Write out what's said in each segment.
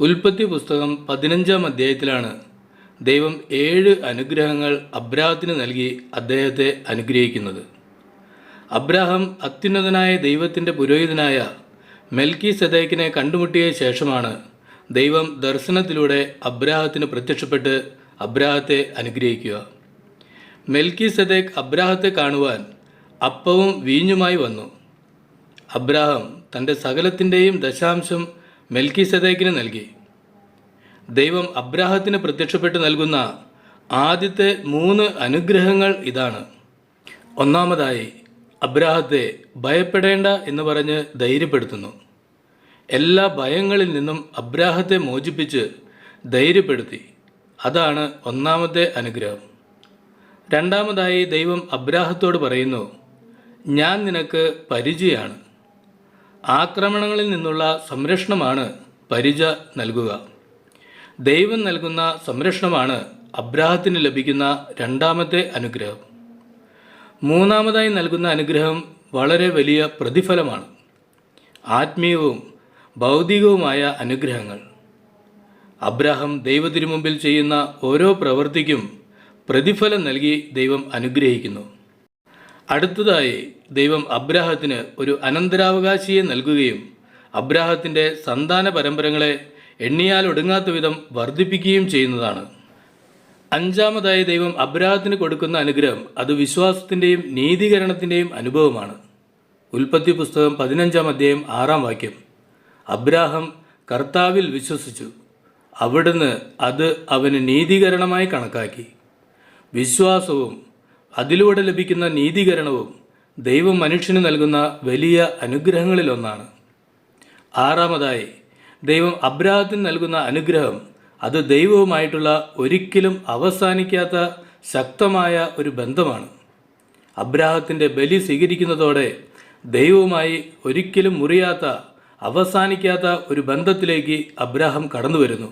ഉൽപ്പത്തി പുസ്തകം പതിനഞ്ചാം അധ്യായത്തിലാണ് ദൈവം ഏഴ് അനുഗ്രഹങ്ങൾ അബ്രാഹത്തിന് നൽകി അദ്ദേഹത്തെ അനുഗ്രഹിക്കുന്നത്. അബ്രാഹം അത്യുന്നതനായ ദൈവത്തിന്റെ പുരോഹിതനായ മെൽക്കി സദേക്കിനെ കണ്ടുമുട്ടിയ ശേഷമാണ് ദൈവം ദർശനത്തിലൂടെ അബ്രാഹത്തിന് പ്രത്യക്ഷപ്പെട്ട് അബ്രാഹത്തെ അനുഗ്രഹിക്കുക. മെൽക്കി സദേക്ക് അബ്രാഹത്തെ കാണുവാൻ അപ്പവും വീഞ്ഞുമായി വന്നു. അബ്രാഹം തന്റെ സകലത്തിന്റെയും ദശാംശം മെൽക്കി സദേക്കിന് നൽകി. ദൈവം അബ്രാഹത്തിന് പ്രത്യക്ഷപ്പെട്ട് നൽകുന്ന ആദ്യത്തെ മൂന്ന് അനുഗ്രഹങ്ങൾ ഇതാണ്. ഒന്നാമതായി അബ്രാഹത്തെ ഭയപ്പെടേണ്ട എന്ന് പറഞ്ഞ് ധൈര്യപ്പെടുത്തുന്നു. എല്ലാ ഭയങ്ങളിൽ നിന്നും അബ്രാഹത്തെ മോചിപ്പിച്ച് ധൈര്യപ്പെടുത്തി. അതാണ് ഒന്നാമത്തെ അനുഗ്രഹം. രണ്ടാമതായി ദൈവം അബ്രാഹത്തോട് പറയുന്നു ഞാൻ നിനക്ക് പരിചയാണ് ആക്രമണങ്ങളിൽ നിന്നുള്ള സംരക്ഷണമാണ് പരിച നൽകുക. ദൈവം നൽകുന്ന സംരക്ഷണമാണ് അബ്രാഹത്തിന് ലഭിക്കുന്ന രണ്ടാമത്തെ അനുഗ്രഹം. മൂന്നാമതായി നൽകുന്ന അനുഗ്രഹം വളരെ വലിയ പ്രതിഫലമാണ്. ആത്മീയവും ഭൗതികവുമായ അനുഗ്രഹങ്ങൾ. അബ്രാഹം ദൈവത്തിനു മുമ്പിൽ ചെയ്യുന്ന ഓരോ പ്രവൃത്തിക്കും പ്രതിഫലം നൽകി ദൈവം അനുഗ്രഹിക്കുന്നു. അടുത്തതായി ദൈവം അബ്രാഹത്തിന് ഒരു അനന്തരാവകാശിയെ നൽകുകയും അബ്രാഹത്തിന്റെ സന്താന പരമ്പരകളെ എണ്ണിയാൽ ഒടുങ്ങാത്ത വിധം വർദ്ധിപ്പിക്കുകയും ചെയ്യുന്നതാണ്. അഞ്ചാമതായി ദൈവം അബ്രാഹത്തിന് കൊടുക്കുന്ന അനുഗ്രഹം അത് വിശ്വാസത്തിന്റെയും നീതീകരണത്തിന്റെയും അനുഭവമാണ്. ഉൽപ്പത്തി പുസ്തകം പതിനഞ്ചാം അധ്യായം ആറാം വാക്യം. അബ്രാഹം കർത്താവിൽ വിശ്വസിച്ചു. അവിടുന്ന് അത് അവന് നീതീകരണമായി കണക്കാക്കി. വിശ്വാസവും അതിലൂടെ ലഭിക്കുന്ന നീതീകരണവും ദൈവം മനുഷ്യന് നൽകുന്ന വലിയ അനുഗ്രഹങ്ങളിലൊന്നാണ്. ആറാമതായി ദൈവം അബ്രാഹത്തിന് നൽകുന്ന അനുഗ്രഹം അത് ദൈവവുമായിട്ടുള്ള ഒരിക്കലും അവസാനിക്കാത്ത ശക്തമായ ഒരു ബന്ധമാണ്. അബ്രാഹത്തിന്റെ ബലി സ്വീകരിക്കുന്നതോടെ ദൈവവുമായി ഒരിക്കലും മുറിയാത്ത അവസാനിക്കാത്ത ഒരു ബന്ധത്തിലേക്ക് അബ്രാഹം കടന്നു വരുന്നു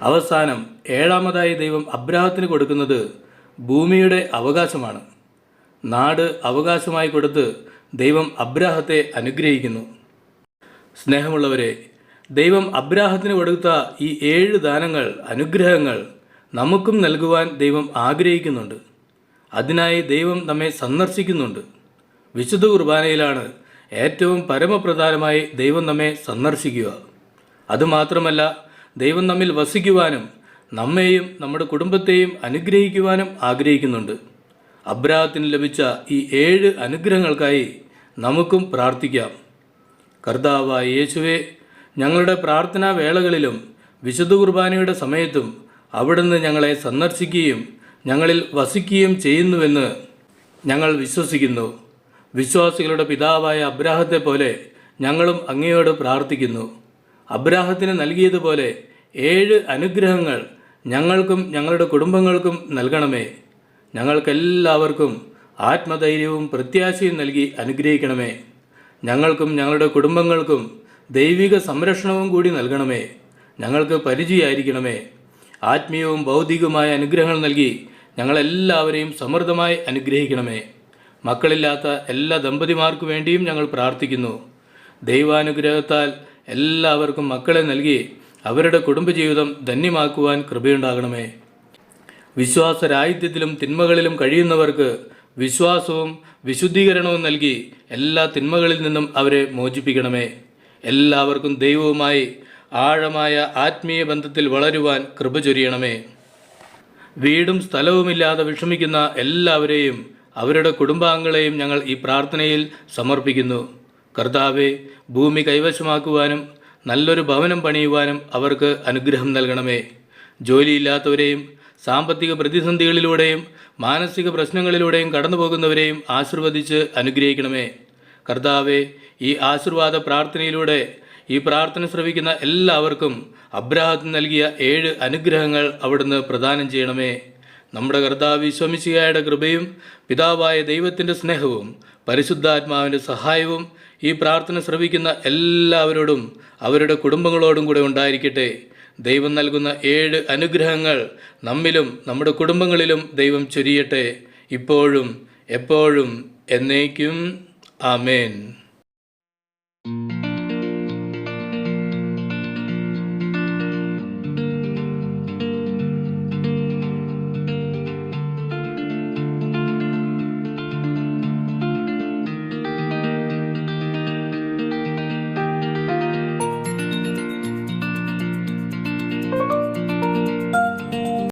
അവസാനം ഏഴാമതായി ദൈവം അബ്രാഹത്തിന് കൊടുക്കുന്നത് ഭൂമിയുടെ അവകാശമാണ്. നാട് അവകാശമായി കൊടുത്ത് ദൈവം അബ്രാഹത്തെ അനുഗ്രഹിക്കുന്നു. സ്നേഹമുള്ളവരെ ദൈവം അബ്രാഹത്തിന് കൊടുത്ത ഈ ഏഴ് ദാനങ്ങൾ അനുഗ്രഹങ്ങൾ നമുക്കും നൽകുവാൻ ദൈവം ആഗ്രഹിക്കുന്നുണ്ട്. അതിനായി ദൈവം നമ്മെ സന്ദർശിക്കുന്നുണ്ട്. വിശുദ്ധ കുർബാനയിലാണ് ഏറ്റവും പരമപ്രധാനമായി ദൈവം നമ്മെ സന്ദർശിക്കുക. അതുമാത്രമല്ല ദൈവം നമ്മിൽ വസിക്കുവാനും നമ്മെയും നമ്മുടെ കുടുംബത്തെയും അനുഗ്രഹിക്കുവാനും ആഗ്രഹിക്കുന്നുണ്ട്. അബ്രാഹത്തിന് ലഭിച്ച ഈ ഏഴ് അനുഗ്രഹങ്ങൾക്കായി നമുക്കും പ്രാർത്ഥിക്കാം. കർത്താവായ യേശുവെ ഞങ്ങളുടെ പ്രാർത്ഥനാ വേളകളിലും വിശുദ്ധ കുർബാനയുടെ സമയത്തും അവിടുന്ന് ഞങ്ങളെ സന്ദർശിക്കുകയും ഞങ്ങളിൽ വസിക്കുകയും ചെയ്യുന്നുവെന്ന് ഞങ്ങൾ വിശ്വസിക്കുന്നു. വിശ്വാസികളുടെ പിതാവായ അബ്രാഹത്തെ പോലെ ഞങ്ങളും അങ്ങയോട് പ്രാർത്ഥിക്കുന്നു. അബ്രാഹത്തിന് നൽകിയതുപോലെ ഏഴ് അനുഗ്രഹങ്ങൾ ഞങ്ങൾക്കും ഞങ്ങളുടെ കുടുംബങ്ങൾക്കും നൽകണമേ. ഞങ്ങൾക്കെല്ലാവർക്കും ആത്മധൈര്യവും പ്രത്യാശയും നൽകി അനുഗ്രഹിക്കണമേ. ഞങ്ങൾക്കും ഞങ്ങളുടെ കുടുംബങ്ങൾക്കും ദൈവിക സംരക്ഷണവും കൂടി നൽകണമേ. ഞങ്ങൾക്ക് പരിചയമായിരിക്കണമേ ആത്മീയവും ഭൗതികവുമായ അനുഗ്രഹങ്ങൾ നൽകി ഞങ്ങളെല്ലാവരെയും സമൃദ്ധമായി അനുഗ്രഹിക്കണമേ. മക്കളില്ലാത്ത എല്ലാ ദമ്പതിമാർക്കു വേണ്ടിയും ഞങ്ങൾ പ്രാർത്ഥിക്കുന്നു. ദൈവാനുഗ്രഹത്താൽ എല്ലാവർക്കും മക്കളെ നൽകി അവരുടെ കുടുംബജീവിതം ധന്യമാക്കുവാൻ കൃപയുണ്ടാകണമേ. വിശ്വാസരാഹിത്യത്തിലും തിന്മകളിലും കഴിയുന്നവർക്ക് വിശ്വാസവും വിശുദ്ധീകരണവും നൽകി എല്ലാ തിന്മകളിൽ നിന്നും അവരെ മോചിപ്പിക്കണമേ. എല്ലാവർക്കും ദൈവവുമായി ആഴമായ ആത്മീയ ബന്ധത്തിൽ വളരുവാൻ കൃപ ചൊരിയണമേ. വീടും സ്ഥലവുമില്ലാതെ വിഷമിക്കുന്ന എല്ലാവരെയും അവരുടെ കുടുംബാംഗങ്ങളെയും ഞങ്ങൾ ഈ പ്രാർത്ഥനയിൽ സമർപ്പിക്കുന്നു. കർത്താവെ ഭൂമി കൈവശമാക്കുവാനും നല്ലൊരു ഭവനം പണിയുവാനും അവർക്ക് അനുഗ്രഹം നൽകണമേ. ജോലിയില്ലാത്തവരെയും സാമ്പത്തിക പ്രതിസന്ധികളിലൂടെയും മാനസിക പ്രശ്നങ്ങളിലൂടെയും കടന്നു പോകുന്നവരെയും ആശീർവദിച്ച് അനുഗ്രഹിക്കണമേ. കർത്താവെ ഈ ആശീർവാദ പ്രാർത്ഥനയിലൂടെ ഈ പ്രാർത്ഥന ശ്രവിക്കുന്ന എല്ലാവർക്കും അബ്രാഹത്തിന് നൽകിയ ഏഴ് അനുഗ്രഹങ്ങൾ അവിടുന്ന് പ്രദാനം ചെയ്യണമേ. നമ്മുടെ കർത്താവ് വിശ്വമിശിയായുടെ കൃപയും പിതാവായ ദൈവത്തിന്റെ സ്നേഹവും പരിശുദ്ധാത്മാവിന്റെ സഹായവും ഈ പ്രാർത്ഥന ശ്രവിക്കുന്ന എല്ലാവരോടും അവരുടെ കുടുംബങ്ങളോടും കൂടെ ഉണ്ടായിരിക്കട്ടെ. ദൈവം നൽകുന്ന ഏഴ് അനുഗ്രഹങ്ങൾ നമ്മിലും നമ്മുടെ കുടുംബങ്ങളിലും ദൈവം ചൊരിയട്ടെ. ഇപ്പോഴും എപ്പോഴും എന്നേക്കും. ആമേൻ.